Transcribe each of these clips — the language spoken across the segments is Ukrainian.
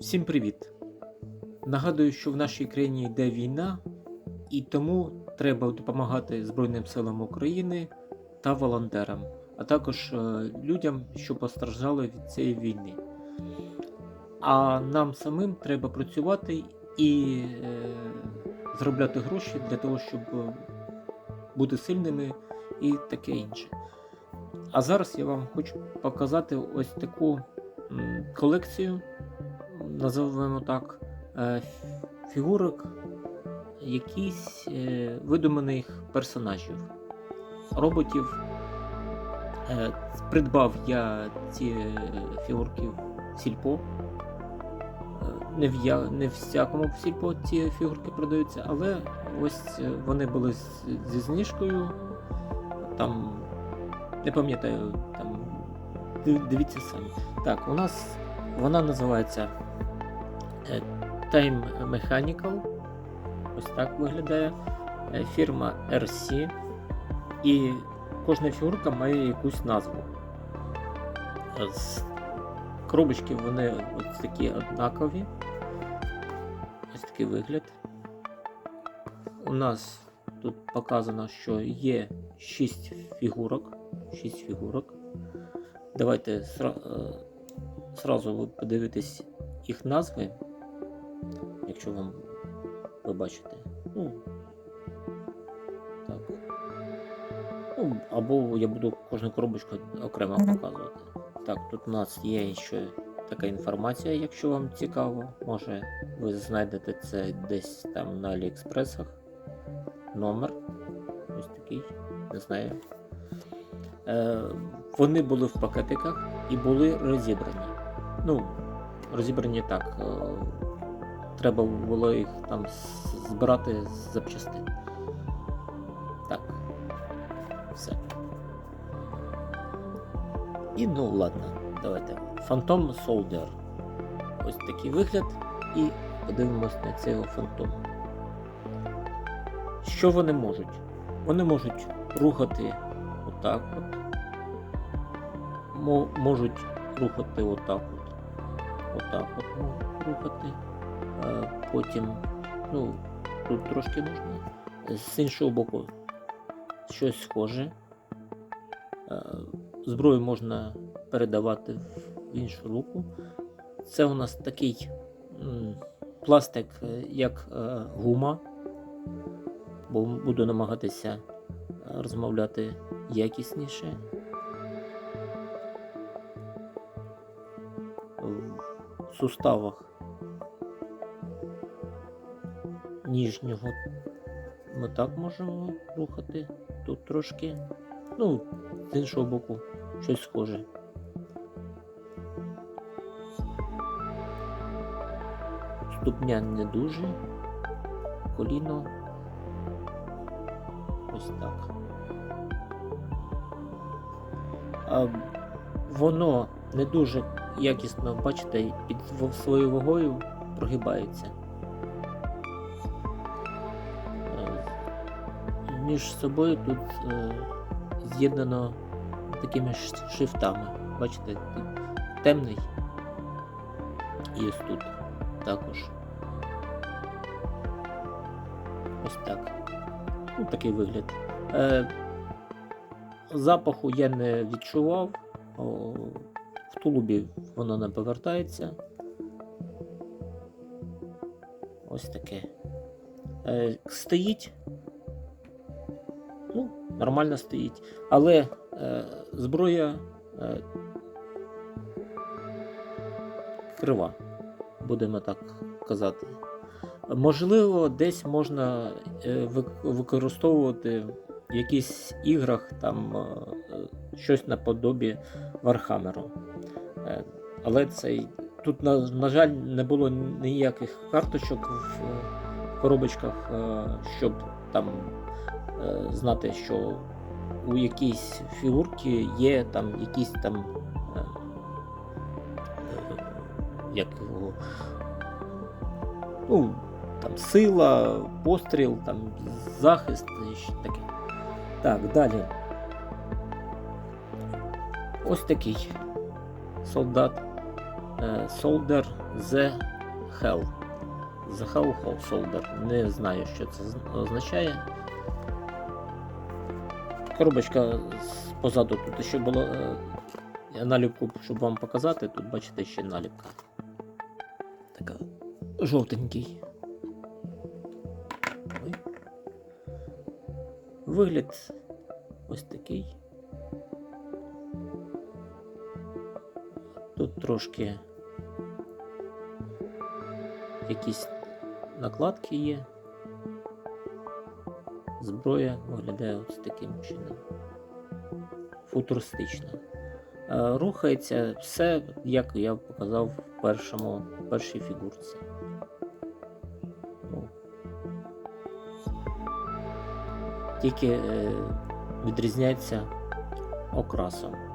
Всім привіт! Нагадую, що в нашій країні йде війна, і тому треба допомагати Збройним силам України та волонтерам, а також е, людям, що постраждали від цієї війни. А нам самим треба працювати і е, заробляти гроші для того, щоб е, бути сильними і таке інше. А зараз я вам хочу показати ось таку колекцію називаємо так, е, фігурок якісь е, видуманих персонажів, роботів. Е, Придбав я ці фігурки в сільпо. Не в, я, не в всякому сільпо ці фігурки продаються, але ось вони були зі знижкою. Там не пам'ятаю, там дивіться самі. Так, у нас вона називається Time Mechanical. Ось так виглядає. Е, Фірма RC. І кожна фігурка має якусь назву. Е, З коробочки вони ось такі однакові. Ось такий вигляд. У нас тут показано, що є 6 фігурок. 6 фігурок. Давайте сра- е, зразу подивитесь їх назви, якщо вам ви бачите. Ну, так. Ну, або я буду кожну коробочку окремо показувати. Так, тут у нас є ще така інформація, якщо вам цікаво. Може ви знайдете це десь там на Аліекспресах. Номер. Ось такий, не знаю. Е, вони були в пакетиках і були розібрані. Ну, розібрані так. Треба було їх там збирати з запчастин. Так. Все. І ну ладно, давайте. Phantom Soldier. Ось такий вигляд. І подивимось на цього фантом. Що вони можуть? Вони можуть рухати отак от. Можуть рухати отак от. Отак от можуть рухати. Потім, ну, тут трошки можна. З іншого боку, щось схоже. Зброю можна передавати в іншу руку. Це у нас такий пластик, е, як е, гума, бо буду намагатися е, розмовляти якісніше. В суставах ніжнього ми так можемо рухати. Тут трошки. Ну, з іншого боку, щось схоже. Ступня не дуже. Коліно. Ось так. А воно не дуже якісно, бачите, під своєю вагою прогибається. Між собою тут е, з'єднано такими шрифтами. Бачите, тут темний і ось тут також. Ось так. Ну, такий вигляд. Е, запаху я не відчував. О, в тулубі воно не повертається. Ось таке. Е, стоїть. Ну, нормально стоїть. Але е, зброя е, крива, будемо так казати. Можливо, десь можна е, використовувати в якихось іграх там е, щось наподобі Вархамеру. Е, Але цей, тут, на, на жаль, не було ніяких карточок в коробочках, е, щоб там е, знати, що у якійсь фігурці є там якісь там. е, Як його, ну, там сила, постріл, там захист і таке. Так, далі. Ось такий солдат. Solder The Hell. The Hell Hole Solder. Не знаю, що це означає. Коробочка позаду тут ще була е, наліпку, щоб вам показати. Тут бачите ще наліпка. Така жовтенький. Вигляд ось такий. Тут трошки якісь накладки є. Зброя виглядає ось таким чином. Футуристично. Е, Рухається все, як я показав в першому, першій фігурці. Ну, тільки е, відрізняється окрасом.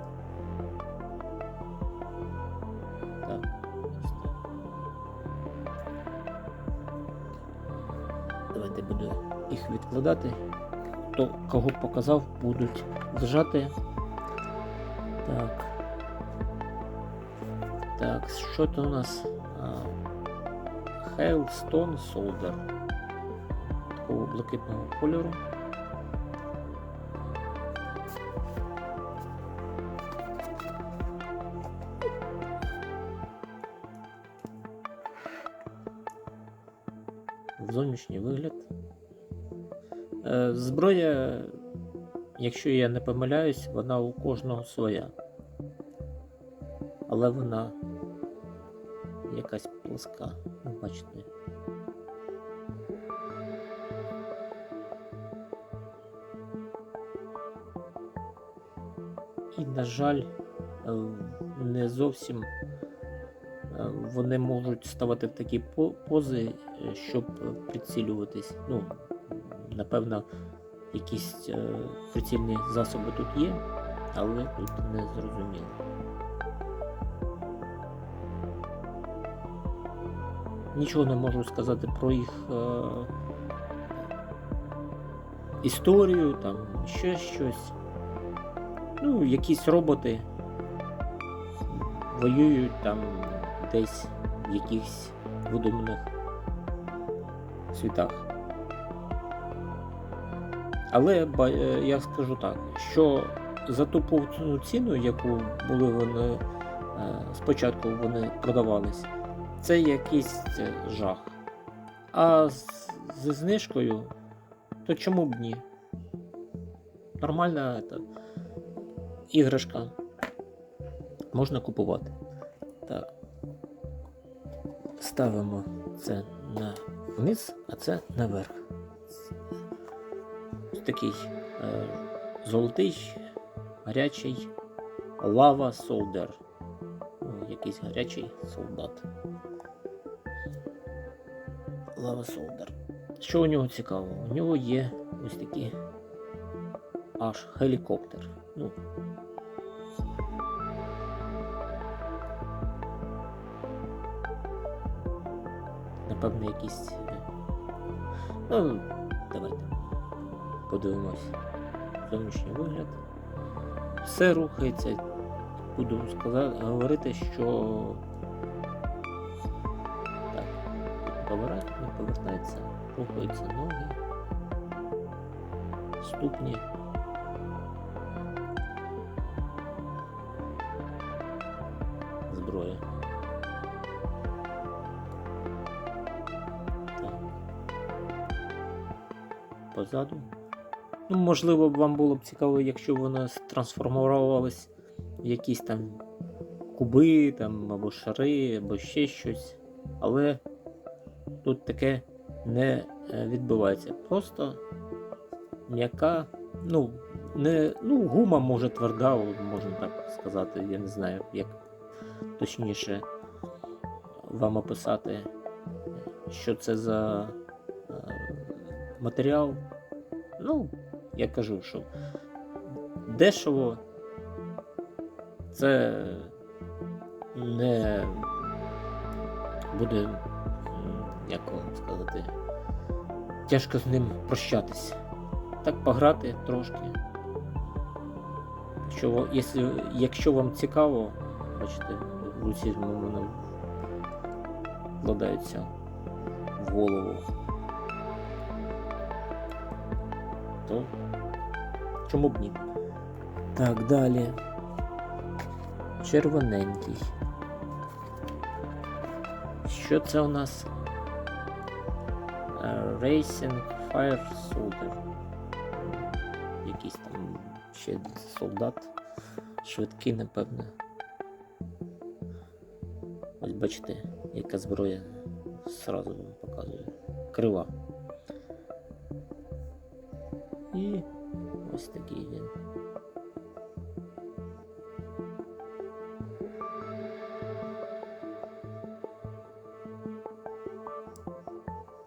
Давайте буду їх відкладати. Хто кого показав, будуть зжати. Так. Так, що то у нас? Hailstone Solder. Такого блакитного кольору. Зовнішній вигляд. Е, Зброя, якщо я не помиляюсь, вона у кожного своя. Але вона якась плоска. Ну, бачите. І, на жаль, е, не зовсім вони можуть ставати в такі пози, е, щоб прицілюватись. Ну, напевно, якісь е, прицільні засоби тут є, але тут не зрозуміло. Нічого не можу сказати про їх е, історію, там ще щось. Ну, якісь роботи воюють там десь в якихось видуманих світах. Але е, я скажу так, що за ту повну ціну, яку були вони е, спочатку вони продавались, це якийсь е, жах. А зі знижкою, то чому б ні? Нормальна іграшка. Можна купувати. Ставимо це на вниз, а це наверх. Ось такий е, золотий, гарячий лава солдер. Ну, якийсь гарячий солдат. Лава солдер. Що у нього цікаво? У нього є ось такі аж гелікоптер. Ну, напевно, якісь. е, Ну, давайте подивимось. Зовнішній вигляд. Все рухається. Буду сказати, говорити, що так, повертається, рухаються ноги, ступні. Позаду. Ну, можливо, вам було б цікаво, якщо вона трансформувалась в якісь там куби, там, або шари, або ще щось. Але тут таке не е, відбувається. Просто м'яка, ну, не, ну, гума може тверда, можна так сказати. Я не знаю, як точніше вам описати, що це за матеріал. Ну, я кажу, що дешево це не буде, як вам сказати, тяжко з ним прощатись. Так пограти трошки. Якщо, якщо, якщо вам цікаво, бачите, в руці воно вкладається в голову. То чому б ні? Так, далі. Червоненький. Що це у нас? Е, Racing Fire Soldier. Якийсь там ще солдат. Швидкий, напевно. Ось бачите, яка зброя сразу вам показує. Крива. І ось такий він.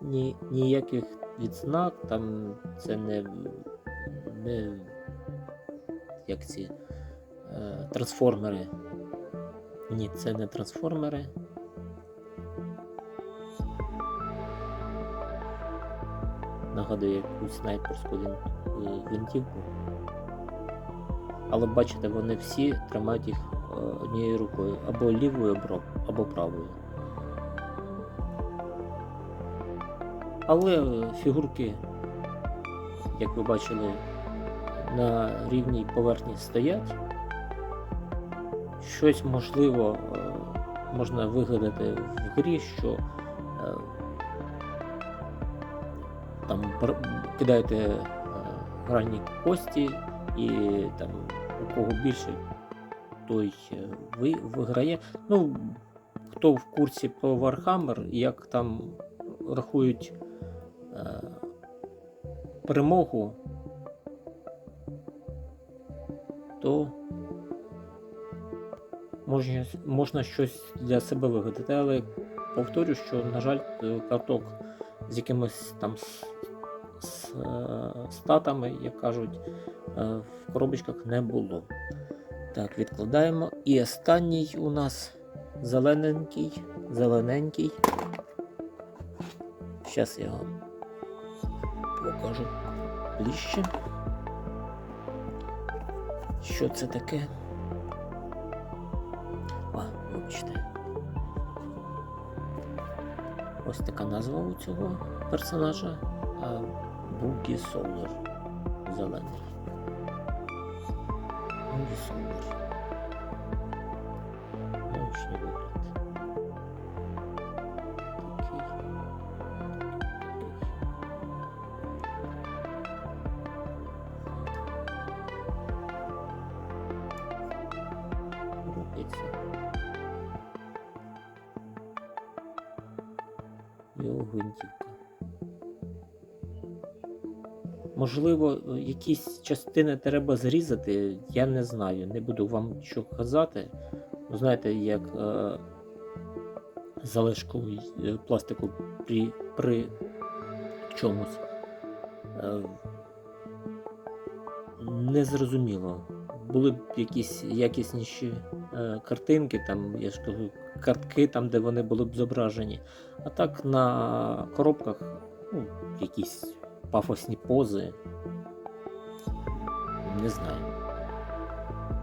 Ні, ніяких відзнак, там це не, не як ці е, трансформери. Ні, це не трансформери. Нагадує якусь снайперську він, е, гвинтівку. Але бачите, вони всі тримають їх е, однією рукою або лівою, або- правою. Але фігурки, як ви бачили, на рівній поверхні стоять. Щось можливо е, можна вигадати в грі, що там кидаєте е, гральні кості, і там у кого більше, той е, ви, виграє. Ну, хто в курсі по Warhammer, як там рахують е, перемогу, то можна, можна щось для себе вигадати, але повторю, що, на жаль, карток з якимось там с- е, статами, як кажуть, е, в коробочках не було. Так, відкладаємо. І останній у нас зелененький, зелененький. Зараз я вам покажу ближче. Що це таке? А, вибачте. Ось така назва у цього персонажа. Бугі Солар. Зелений. Бугі Солар. Научний вигляд. Такий. Рухається. Його гвинтівка. Можливо, якісь частини треба зрізати, я не знаю. Не буду вам нічого казати. Ну, знаєте, як е, залишку е, пластику при, при чомусь. Е, незрозуміло. Були б якісь якісніші е, картинки, там, я ж кажу, картки, там, де вони були б зображені. А так на коробках ну, якісь пафосні пози. Не знаю.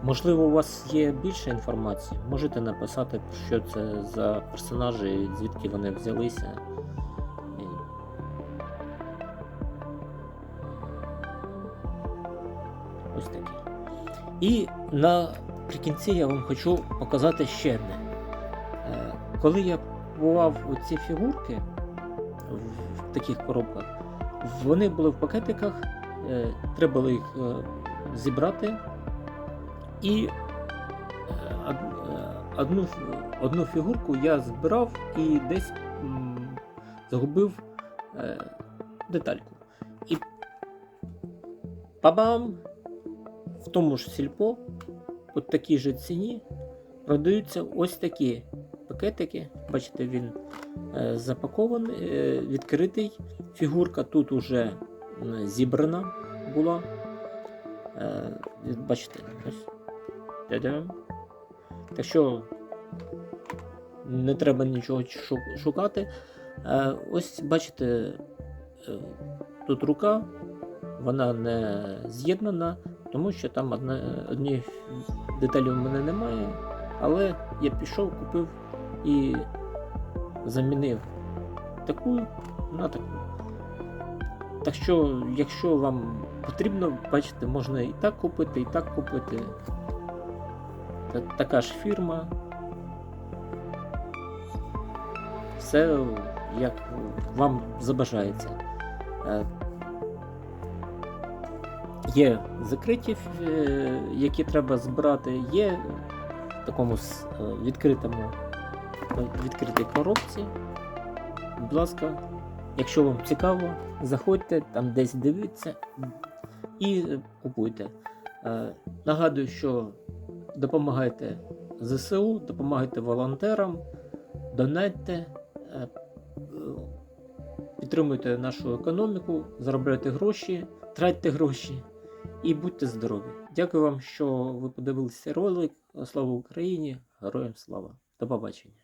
Можливо, у вас є більше інформації. Можете написати, що це за персонажі, звідки вони взялися. Ось такі. І наприкінці я вам хочу показати ще одне. Е, Коли я купував ці фігурки в таких коробках, вони були в пакетиках, е, треба було їх е, зібрати і е, одну, одну фігурку я збирав і десь загубив детальку. І бабам! В тому ж сільпо, по такій же ціні, продаються ось такі пакетики. Бачите, він запакований, е, відкритий. Фігурка тут уже зібрана була. Е, бачите, ось. Так що не треба нічого шукати. Е, ось бачите, е, тут рука, вона не з'єднана, тому що там одні деталі в мене немає. Але я пішов, купив і замінив таку на таку. Так що, якщо вам потрібно, бачите, можна і так купити, і так купити. Та- Така ж фірма. Все як вам забажається. Е, Є закриті, е, які треба збирати, є в такому е, відкритому відкритій коробці. Будь ласка, якщо вам цікаво, заходьте, там десь дивіться і купуйте. Е, Нагадую, що допомагайте ЗСУ, допомагайте волонтерам, донатьте, е, е, підтримуйте нашу економіку, заробляйте гроші, тратьте гроші і будьте здорові. Дякую вам, що ви подивилися ролик. Слава Україні! Героям слава! До побачення!